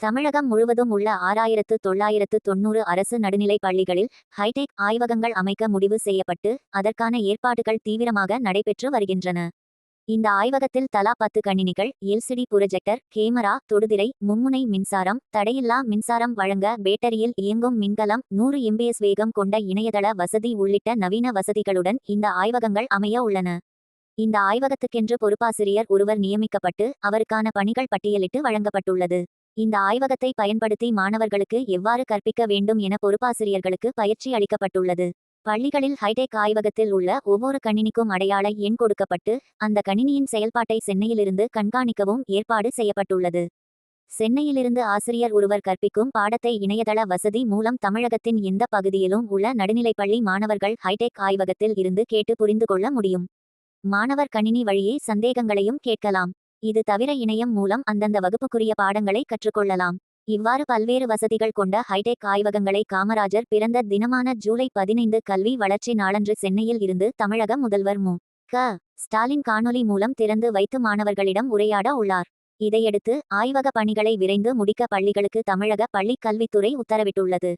தமிழகம் முழுவதும் உள்ள ஆறாயிரத்து தொள்ளாயிரத்து தொண்ணூறு அரசு நடுநிலைப் பள்ளிகளில் ஹைடெக் ஆய்வகங்கள் அமைக்க முடிவு செய்யப்பட்டு அதற்கான ஏற்பாடுகள் தீவிரமாக நடைபெற்று வருகின்றன. இந்த ஆய்வகத்தில் தலா பத்து கணினிகள் எல்சிடி புரொஜெக்டர் கேமரா தொடுதிரை மும்முனை மின்சாரம் தடையில்லா மின்சாரம் வழங்க பேட்டரியில் இயங்கும் மின்கலம் நூறு எம்பிஎஸ் வேகம் கொண்ட இணையதள வசதி உள்ளிட்ட நவீன வசதிகளுடன் இந்த ஆய்வகங்கள் அமைய உள்ளன. இந்த ஆய்வகத்துக்கென்று பொறுப்பாசிரியர் ஒருவர் நியமிக்கப்பட்டு அவருக்கான பணிகள் பட்டியலிட்டு வழங்கப்பட்டுள்ளது. இந்த ஆய்வகத்தை பயன்படுத்தி மாணவர்களுக்கு எவ்வாறு கற்பிக்க வேண்டும் என பொறுப்பாசிரியர்களுக்கு பயிற்சி அளிக்கப்பட்டுள்ளது. பள்ளிகளில் ஹைடெக் ஆய்வகத்தில் உள்ள ஒவ்வொரு கணினிக்கும் அடையாள எண் கொடுக்கப்பட்டு அந்த கணினியின் செயல்பாட்டை சென்னையிலிருந்து கண்காணிக்கவும் ஏற்பாடு செய்யப்பட்டுள்ளது. சென்னையிலிருந்து ஆசிரியர் ஒருவர் கற்பிக்கும் பாடத்தை இணையதள வசதி மூலம் தமிழகத்தின் எந்த பகுதியிலும் உள்ள நடுநிலைப்பள்ளி மாணவர்கள் ஹைடெக் ஆய்வகத்தில் இருந்து கேட்டு புரிந்து கொள்ள முடியும். மாணவர் கணினி வழியே சந்தேகங்களையும் கேட்கலாம். இது தவிர இணையம் மூலம் அந்தந்த வகுப்புக்குரிய பாடங்களை கற்றுக்கொள்ளலாம். இவ்வாறு பல்வேறு வசதிகள் கொண்ட ஹைடெக் ஆய்வகங்களை காமராஜர் பிறந்த தினமான ஜூலை பதினைந்து கல்வி வளர்ச்சி நாளன்று சென்னையில் இருந்து தமிழக முதல்வர் மு. க. ஸ்டாலின் காணொலி மூலம் திறந்து வைத்து மாணவர்களிடம் உரையாட உள்ளார். இதையடுத்து ஆய்வக பணிகளை விரைந்து முடிக்க பள்ளிகளுக்கு தமிழக பள்ளிக் கல்வித்துறை உத்தரவிட்டுள்ளது.